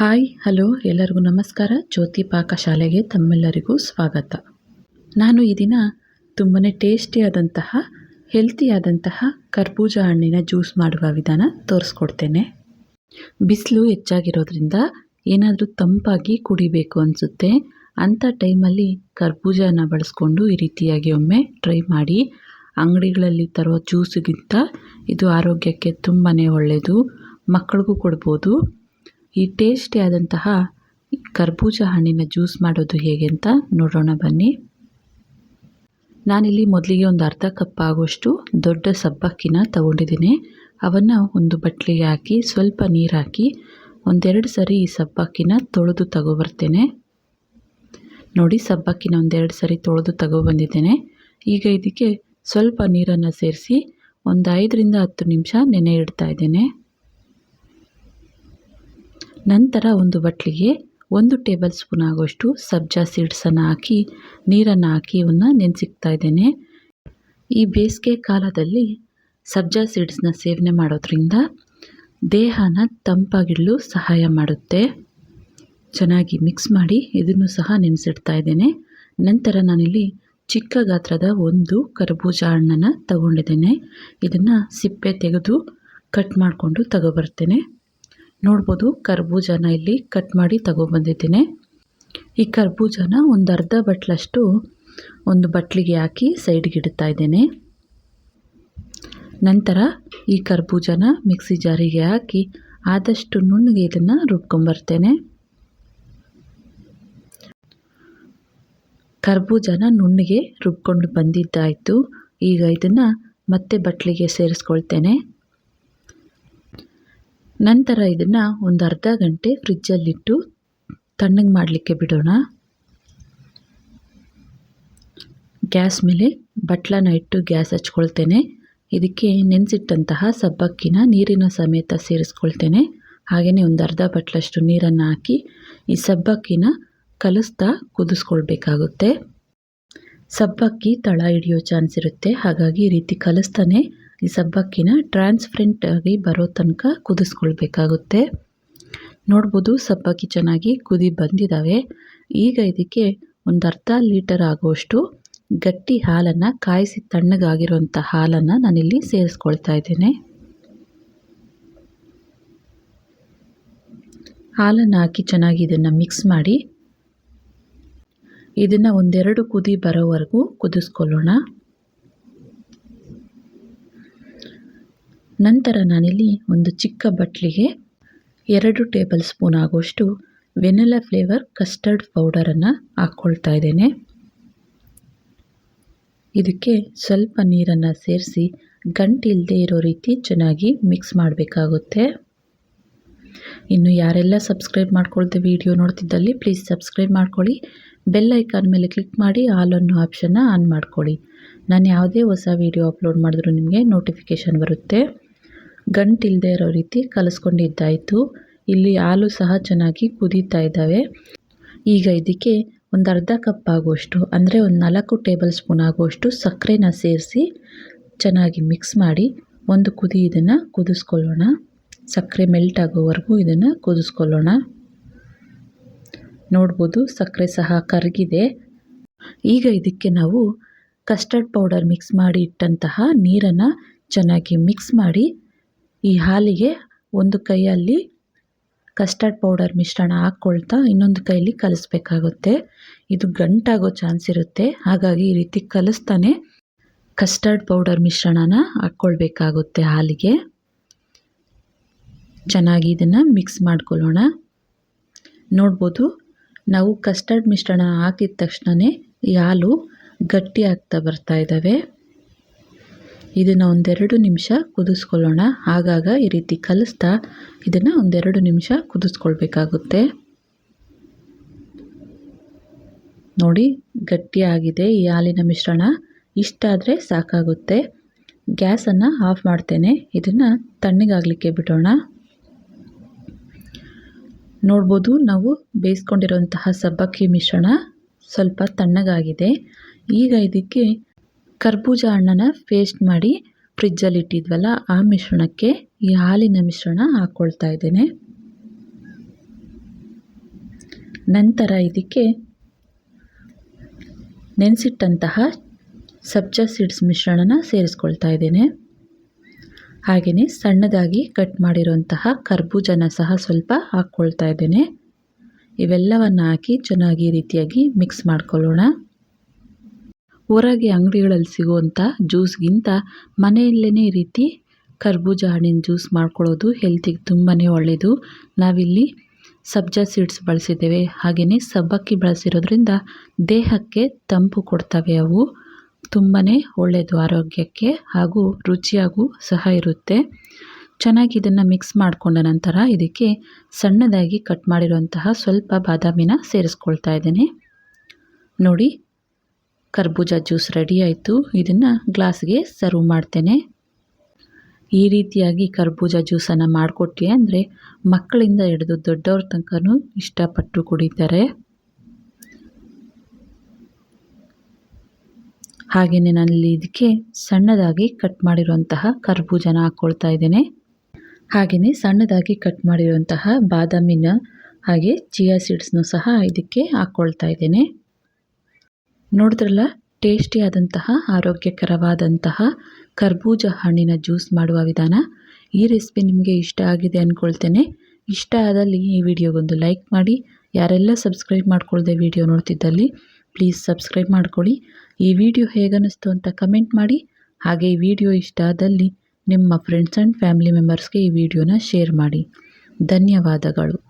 Hi, hello, ಎಲ್ಲರಿಗೂ ನಮಸ್ಕಾರ. ಜ್ಯೋತಿ ಪಾಕಶಾಲೆಗೆ ತಮ್ಮೆಲ್ಲರಿಗೂ ಸ್ವಾಗತ. ನಾನು ಈ ದಿನ ತುಂಬಾ ಟೇಸ್ಟಿಯಾದಂತಹ ಹೆಲ್ತಿಯಾದಂತಹ ಕರ್ಬೂಜ ಹಣ್ಣಿನ ಜ್ಯೂಸ್ ಮಾಡುವ ವಿಧಾನ ತೋರಿಸ್ಕೊಡ್ತೇನೆ. ಬಿಸಿಲು ಹೆಚ್ಚಾಗಿರೋದ್ರಿಂದ ಏನಾದರೂ ತಂಪಾಗಿ ಕುಡಿಬೇಕು ಅನಿಸುತ್ತೆ. ಅಂಥ ಟೈಮಲ್ಲಿ ಕರ್ಬೂಜನ ಬಳಸ್ಕೊಂಡು ಈ ರೀತಿಯಾಗಿ ಒಮ್ಮೆ ಟ್ರೈ ಮಾಡಿ. ಅಂಗಡಿಗಳಲ್ಲಿ ತರುವ ಜ್ಯೂಸ್ಗಿಂತ ಇದು ಆರೋಗ್ಯಕ್ಕೆ ತುಂಬಾ ಒಳ್ಳೆಯದು ಮಕ್ಕಳಿಗೂ ಕೊಡ್ಬೋದು. ಈ ಟೇಸ್ಟಿಯಾದಂತಹ ಕರ್ಬೂಜ ಹಣ್ಣಿನ ಜ್ಯೂಸ್ ಮಾಡೋದು ಹೇಗೆ ಅಂತ ನೋಡೋಣ ಬನ್ನಿ. ನಾನಿಲ್ಲಿ ಮೊದಲಿಗೆ ಒಂದು ಅರ್ಧ ಕಪ್ ಆಗುವಷ್ಟು ದೊಡ್ಡ ಸಬ್ಬಕ್ಕಿನ ತಗೊಂಡಿದ್ದೀನಿ. ಅವನ್ನು ಒಂದು ಬಟ್ಲಿಗೆ ಹಾಕಿ, ಸ್ವಲ್ಪ ನೀರು ಹಾಕಿ, ಒಂದೆರಡು ಸರಿ ಈ ಸಬ್ಬಕ್ಕಿನ ತೊಳೆದು ತಗೋಬರ್ತೇನೆ ನೋಡಿ, ಸಬ್ಬಕ್ಕಿನ ಒಂದೆರಡು ಸರಿ ತೊಳೆದು ತಗೊಬಂದಿದ್ದೇನೆ ಈಗ ಇದಕ್ಕೆ ಸ್ವಲ್ಪ ನೀರನ್ನು ಸೇರಿಸಿ, ಒಂದು ಐದರಿಂದ ಹತ್ತು ನಿಮಿಷ ನೆನೆ ಇಡ್ತಾ ಇದ್ದೇನೆ. ನಂತರ ಒಂದು ಬಟ್ಲಿಗೆ ಒಂದು ಟೇಬಲ್ ಸ್ಪೂನ್ ಆಗುವಷ್ಟು ಸಬ್ಜಾ ಸೀಡ್ಸನ್ನು ಹಾಕಿ, ನೀರನ್ನು ಹಾಕಿ ಇವನ್ನ ನೆನೆಸಿಕ್ತಾ ಇದ್ದೇನೆ. ಈ ಬೇಸಿಗೆ ಕಾಲದಲ್ಲಿ ಸಬ್ಜಾ ಸೀಡ್ಸ್ನ ಸೇವನೆ ಮಾಡೋದ್ರಿಂದ ದೇಹನ ತಂಪಾಗಿಡಲು ಸಹಾಯ ಮಾಡುತ್ತೆ. ಚೆನ್ನಾಗಿ ಮಿಕ್ಸ್ ಮಾಡಿ ಇದನ್ನು ಸಹ ನೆನೆಸಿಡ್ತಾ ಇದ್ದೇನೆ. ನಂತರ ನಾನಿಲ್ಲಿ ಚಿಕ್ಕ ಗಾತ್ರದ ಒಂದು ಕರ್ಬೂಜ ಹಣ್ಣನ್ನು ತಗೊಂಡಿದ್ದೇನೆ. ಇದನ್ನು ಸಿಪ್ಪೆ ತೆಗೆದು ಕಟ್ ಮಾಡಿಕೊಂಡು ತಗೊಬರ್ತೇನೆ. ನೋಡ್ಬೋದು ಕರ್ಬೂಜನ ಇಲ್ಲಿ ಕಟ್ ಮಾಡಿ ತಗೊಬಂದಿದ್ದೀನಿ ಈ ಕರ್ಬೂಜನ ಒಂದು ಅರ್ಧ ಬಟ್ಲಷ್ಟು ಒಂದು ಬಟ್ಲಿಗೆ ಹಾಕಿ ಸೈಡ್ಗೆ ಇಡ್ತಾ ಇದ್ದೇನೆ. ನಂತರ ಈ ಕರ್ಬೂಜನ ಮಿಕ್ಸಿ ಜಾರಿಗೆ ಹಾಕಿ ಆದಷ್ಟು ನುಣ್ಣಗೆ ಇದನ್ನು ರುಬ್ಕೊಂಬರ್ತೇನೆ. ಕರ್ಬೂಜನ ನುಣ್ಣಗೆ ರುಬ್ಕೊಂಡು ಬಂದಿದ್ದಾಯಿತು. ಈಗ ಇದನ್ನು ಮತ್ತೆ ಬಟ್ಲಿಗೆ ಸೇರಿಸ್ಕೊಳ್ತೇನೆ. ನಂತರ ಇದನ್ನು ಒಂದು ಅರ್ಧ ಗಂಟೆ ಫ್ರಿಜ್ಜಲ್ಲಿಟ್ಟು ತಣ್ಣಗೆ ಮಾಡಲಿಕ್ಕೆ ಬಿಡೋಣ. ಗ್ಯಾಸ್ ಮೇಲೆ ಬಟ್ಲನ ಇಟ್ಟು ಗ್ಯಾಸ್ ಹಚ್ಕೊಳ್ತೇನೆ. ಇದಕ್ಕೆ ನೆನೆಸಿಟ್ಟಂತಹ ಸಬ್ಬಕ್ಕಿನ ನೀರಿನ ಸಮೇತ ಸೇರಿಸ್ಕೊಳ್ತೇನೆ. ಹಾಗೆಯೇ ಒಂದು ಅರ್ಧ ಬಟ್ಲಷ್ಟು ನೀರನ್ನು ಹಾಕಿ ಈ ಸಬ್ಬಕ್ಕಿನ ಕಲಿಸ್ತಾ ಕುದಿಸ್ಕೊಳ್ಬೇಕಾಗುತ್ತೆ. ಸಬ್ಬಕ್ಕಿ ತಳ ಹಿಡಿಯೋ ಚಾನ್ಸ್ ಇರುತ್ತೆ. ಹಾಗಾಗಿ ಈ ರೀತಿ ಕಲಿಸ್ತಾನೆ ಈ ಸಬ್ಬಕ್ಕಿನ ಟ್ರಾನ್ಸ್ಪರೆಂಟ್ ಆಗಿ ಬರೋ ತನಕ ಕುದಿಸ್ಕೊಳ್ಬೇಕಾಗುತ್ತೆ. ನೋಡ್ಬೋದು ಸಬ್ಬಕ್ಕಿ ಚೆನ್ನಾಗಿ ಕುದಿ ಬಂದಿದ್ದಾವೆ ಈಗ ಇದಕ್ಕೆ ಒಂದು ಅರ್ಧ ಲೀಟರ್ ಆಗುವಷ್ಟು ಗಟ್ಟಿ ಹಾಲನ್ನು ಕಾಯಿಸಿ ತಣ್ಣಗಾಗಿರುವಂಥ ಹಾಲನ್ನು ನಾನಿಲ್ಲಿ ಸೇರಿಸ್ಕೊಳ್ತಾ ಇದ್ದೇನೆ. ಹಾಲನ್ನು ಹಾಕಿ ಚೆನ್ನಾಗಿ ಇದನ್ನು ಮಿಕ್ಸ್ ಮಾಡಿ. ಇದನ್ನು ಒಂದೆರಡು ಕುದಿ ಬರೋವರೆಗೂ ಕುದಿಸ್ಕೊಳ್ಳೋಣ. ನಂತರ ನಾನಿಲ್ಲಿ ಒಂದು ಚಿಕ್ಕ ಬಟ್ಲಿಗೆ ಎರಡು ಟೇಬಲ್ ಸ್ಪೂನ್ ಆಗುವಷ್ಟು ವೆನಿಲಾ ಫ್ಲೇವರ್ ಕಸ್ಟರ್ಡ್ ಪೌಡರನ್ನು ಹಾಕ್ಕೊಳ್ತಾ ಇದ್ದೇನೆ. ಇದಕ್ಕೆ ಸ್ವಲ್ಪ ನೀರನ್ನು ಸೇರಿಸಿ ಗಂಟಿಲ್ಲದೆ ಇರೋ ರೀತಿ ಚೆನ್ನಾಗಿ ಮಿಕ್ಸ್ ಮಾಡಬೇಕಾಗುತ್ತೆ. ಇನ್ನು ಯಾರೆಲ್ಲ ಸಬ್ಸ್ಕ್ರೈಬ್ ಮಾಡ್ಕೊಳ್ತೇವೆ ವೀಡಿಯೋ ನೋಡ್ತಿದ್ದಲ್ಲಿ ಪ್ಲೀಸ್ ಸಬ್ಸ್ಕ್ರೈಬ್ ಮಾಡ್ಕೊಳ್ಳಿ. ಬೆಲ್ ಐಕಾನ್ ಮೇಲೆ ಕ್ಲಿಕ್ ಮಾಡಿ ಆಲ್ ಅನ್ನೋ ಆಪ್ಷನ್ನ ಆನ್ ಮಾಡ್ಕೊಳ್ಳಿ. ನಾನು ಯಾವುದೇ ಹೊಸ ವೀಡಿಯೋ ಅಪ್ಲೋಡ್ ಮಾಡಿದ್ರೂ ನಿಮಗೆ ನೋಟಿಫಿಕೇಷನ್ ಬರುತ್ತೆ. ಗಂಟಿಲ್ಲದೆ ಇರೋ ರೀತಿ ಕಲಿಸ್ಕೊಂಡಿದ್ದಾಯಿತು. ಇಲ್ಲಿ ಹಾಲು ಸಹ ಚೆನ್ನಾಗಿ ಕುದೀತಾ ಇದ್ದಾವೆ. ಈಗ ಇದಕ್ಕೆ ಒಂದು ಅರ್ಧ ಕಪ್ ಆಗುವಷ್ಟು, ಅಂದರೆ ಒಂದು ನಾಲ್ಕು ಟೇಬಲ್ ಸ್ಪೂನ್ ಆಗುವಷ್ಟು ಸಕ್ಕರೆನ ಸೇರಿಸಿ ಚೆನ್ನಾಗಿ ಮಿಕ್ಸ್ ಮಾಡಿ ಒಂದು ಕುದಿ ಇದನ್ನು ಕುದಿಸ್ಕೊಳ್ಳೋಣ. ಸಕ್ಕರೆ ಮೆಲ್ಟ್ ಆಗೋವರೆಗೂ ಇದನ್ನು ಕುದಿಸ್ಕೊಳ್ಳೋಣ. ನೋಡ್ಬೋದು ಸಕ್ಕರೆ ಸಹ ಕರಗಿದೆ. ಈಗ ಇದಕ್ಕೆ ನಾವು ಕಸ್ಟರ್ಡ್ ಪೌಡರ್ ಮಿಕ್ಸ್ ಮಾಡಿ ಇಟ್ಟಂತಹ ನೀರನ್ನು ಚೆನ್ನಾಗಿ ಮಿಕ್ಸ್ ಮಾಡಿ ಈ ಹಾಲಿಗೆ ಒಂದು ಕೈಯಲ್ಲಿ ಕಸ್ಟರ್ಡ್ ಪೌಡರ್ ಮಿಶ್ರಣ ಹಾಕ್ಕೊಳ್ತಾ ಇನ್ನೊಂದು ಕೈಯಲ್ಲಿ ಕಲಿಸ್ಬೇಕಾಗುತ್ತೆ. ಇದು ಗಂಟಾಗೋ ಚಾನ್ಸ್ ಇರುತ್ತೆ. ಹಾಗಾಗಿ ಈ ರೀತಿ ಕಲಿಸ್ತಾನೆ ಕಸ್ಟರ್ಡ್ ಪೌಡರ್ ಮಿಶ್ರಣನ ಹಾಕ್ಕೊಳ್ಬೇಕಾಗುತ್ತೆ ಹಾಲಿಗೆ. ಚೆನ್ನಾಗಿ ಇದನ್ನು ಮಿಕ್ಸ್ ಮಾಡ್ಕೊಳ್ಳೋಣ. ನೋಡ್ಬೋದು, ನಾವು ಕಸ್ಟರ್ಡ್ ಮಿಶ್ರಣ ಹಾಕಿದ ತಕ್ಷಣವೇ ಈ ಹಾಲು ಗಟ್ಟಿ ಆಗ್ತಾ ಬರ್ತಾ ಇದ್ದಾವೆ. ಇದನ್ನು ಒಂದೆರಡು ನಿಮಿಷ ಕುದಿಸ್ಕೊಳ್ಳೋಣ. ಆಗಾಗ ಈ ರೀತಿ ಕಲಿಸ್ತಾ ಇದನ್ನು ಒಂದೆರಡು ನಿಮಿಷ ಕುದಿಸ್ಕೊಳ್ಬೇಕಾಗುತ್ತೆ. ನೋಡಿ ಗಟ್ಟಿಯಾಗಿದೆ ಈ ಹಾಲಿನ ಮಿಶ್ರಣ. ಇಷ್ಟಾದರೆ ಸಾಕಾಗುತ್ತೆ. ಗ್ಯಾಸನ್ನು ಆಫ್ ಮಾಡ್ತೇನೆ. ಇದನ್ನು ತಣ್ಣಗಾಗಲಿಕ್ಕೆ ಬಿಡೋಣ. ನೋಡ್ಬೋದು, ನಾವು ಬೇಯಿಸ್ಕೊಂಡಿರುವಂತಹ ಸಬ್ಬಕ್ಕಿ ಮಿಶ್ರಣ ಸ್ವಲ್ಪ ತಣ್ಣಗಾಗಿದೆ. ಈಗ ಇದಕ್ಕೆ ಕರ್ಬೂಜ ಹಣ್ಣನ್ನು ಪೇಸ್ಟ್ ಮಾಡಿ ಫ್ರಿಜ್ಜಲ್ಲಿ ಇಟ್ಟಿದ್ವಲ್ಲ, ಆ ಮಿಶ್ರಣಕ್ಕೆ ಈ ಹಾಲಿನ ಮಿಶ್ರಣ ಹಾಕ್ಕೊಳ್ತಾ ಇದ್ದೇನೆ. ನಂತರ ಇದಕ್ಕೆ ನೆನೆಸಿಟ್ಟಂತಹ ಸಬ್ಜಾ ಸೀಡ್ಸ್ ಮಿಶ್ರಣನ ಸೇರಿಸ್ಕೊಳ್ತಾ ಇದ್ದೇನೆ. ಹಾಗೆಯೇ ಸಣ್ಣದಾಗಿ ಕಟ್ ಮಾಡಿರುವಂತಹ ಕರ್ಬೂಜನ ಸಹ ಸ್ವಲ್ಪ ಹಾಕ್ಕೊಳ್ತಾ ಇದ್ದೇನೆ. ಇವೆಲ್ಲವನ್ನು ಹಾಕಿ ಚೆನ್ನಾಗಿ ರೀತಿಯಾಗಿ ಮಿಕ್ಸ್ ಮಾಡ್ಕೊಳ್ಳೋಣ. ಹೊರಗೆ ಅಂಗಡಿಗಳಲ್ಲಿ ಸಿಗುವಂಥ ಜ್ಯೂಸ್ಗಿಂತ ಮನೆಯಲ್ಲೇ ಈ ರೀತಿ ಕರ್ಬೂಜ ಹಣ್ಣಿನ ಜ್ಯೂಸ್ ಮಾಡ್ಕೊಳ್ಳೋದು ಹೆಲ್ತಿಗೆ ತುಂಬಾ ಒಳ್ಳೆಯದು ನಾವಿಲ್ಲಿ ಸಬ್ಜಾ ಸೀಡ್ಸ್ ಬಳಸಿದ್ದೇವೆ. ಹಾಗೆಯೇ ಸಬ್ಬಕ್ಕಿ ಬಳಸಿರೋದ್ರಿಂದ ದೇಹಕ್ಕೆ ತಂಪು ಕೊಡ್ತವೆ ಅವು. ತುಂಬಾ ಒಳ್ಳೆಯದು ಆರೋಗ್ಯಕ್ಕೆ ಹಾಗೂ ರುಚಿಯಾಗೂ ಸಹ ಇರುತ್ತೆ. ಚೆನ್ನಾಗಿ ಇದನ್ನು ಮಿಕ್ಸ್ ಮಾಡಿಕೊಂಡ ನಂತರ ಇದಕ್ಕೆ ಸಣ್ಣದಾಗಿ ಕಟ್ ಮಾಡಿರುವಂತಹ ಸ್ವಲ್ಪ ಬಾದಾಮಿನ ಸೇರಿಸ್ಕೊಳ್ತಾ ಇದ್ದೇನೆ. ನೋಡಿ ಕರ್ಬೂಜ ಜ್ಯೂಸ್ ರೆಡಿ ಆಯಿತು. ಇದನ್ನು ಗ್ಲಾಸ್ಗೆ ಸರ್ವ್ ಮಾಡ್ತೇನೆ. ಈ ರೀತಿಯಾಗಿ ಕರ್ಬೂಜ ಜ್ಯೂಸನ್ನು ಮಾಡಿಕೊಟ್ಟಿ ಅಂದರೆ ಮಕ್ಕಳಿಂದ ಹಿಡಿದು ದೊಡ್ಡವ್ರ ತನಕನೂ ಇಷ್ಟಪಟ್ಟು ಕುಡಿತಾರೆ. ಹಾಗೆಯೇ ನಾನಲ್ಲಿ ಇದಕ್ಕೆ ಸಣ್ಣದಾಗಿ ಕಟ್ ಮಾಡಿರುವಂತಹ ಕರ್ಬೂಜನ ಹಾಕ್ಕೊಳ್ತಾ ಇದ್ದೇನೆ. ಹಾಗೆಯೇ ಸಣ್ಣದಾಗಿ ಕಟ್ ಮಾಡಿರುವಂತಹ ಬಾದಾಮಿನ ಹಾಗೆ ಚಿಯಾ ಸೀಡ್ಸ್ನು ಸಹ ಇದಕ್ಕೆ ಹಾಕ್ಕೊಳ್ತಾ ಇದ್ದೇನೆ. ನೋಡಿದ್ರಲ್ಲ? ಟೇಸ್ಟಿಯಾದಂತಹ, ಆರೋಗ್ಯಕರವಾದಂತಹ ಕರ್ಬೂಜ ಹಣ್ಣಿನ ಜ್ಯೂಸ್ ಮಾಡುವ ವಿಧಾನ. ಈ ರೆಸಿಪಿ ನಿಮಗೆ ಇಷ್ಟ ಆಗಿದೆ ಅಂದ್ಕೊಳ್ತೇನೆ ಇಷ್ಟ ಆದಲ್ಲಿ ಈ ವಿಡಿಯೋಗೊಂದು ಲೈಕ್ ಮಾಡಿ. ಯಾರೆಲ್ಲ ಸಬ್ಸ್ಕ್ರೈಬ್ ಮಾಡ್ಕೊಳ್ಳದೆ ವಿಡಿಯೋ ನೋಡ್ತಿದ್ದಲ್ಲಿ, ಪ್ಲೀಸ್ ಸಬ್ಸ್ಕ್ರೈಬ್ ಮಾಡ್ಕೊಳ್ಳಿ. ಈ ವಿಡಿಯೋ ಹೇಗನ್ನಿಸ್ತು ಅಂತ ಕಮೆಂಟ್ ಮಾಡಿ. ಹಾಗೆ ಈ ವಿಡಿಯೋ ಇಷ್ಟ ಆದಲ್ಲಿ ನಿಮ್ಮ ಫ್ರೆಂಡ್ಸ್ ಆ್ಯಂಡ್ ಫ್ಯಾಮಿಲಿ ಮೆಂಬರ್ಸ್ಗೆ ಈ ವಿಡಿಯೋನ ಶೇರ್ ಮಾಡಿ. ಧನ್ಯವಾದಗಳು.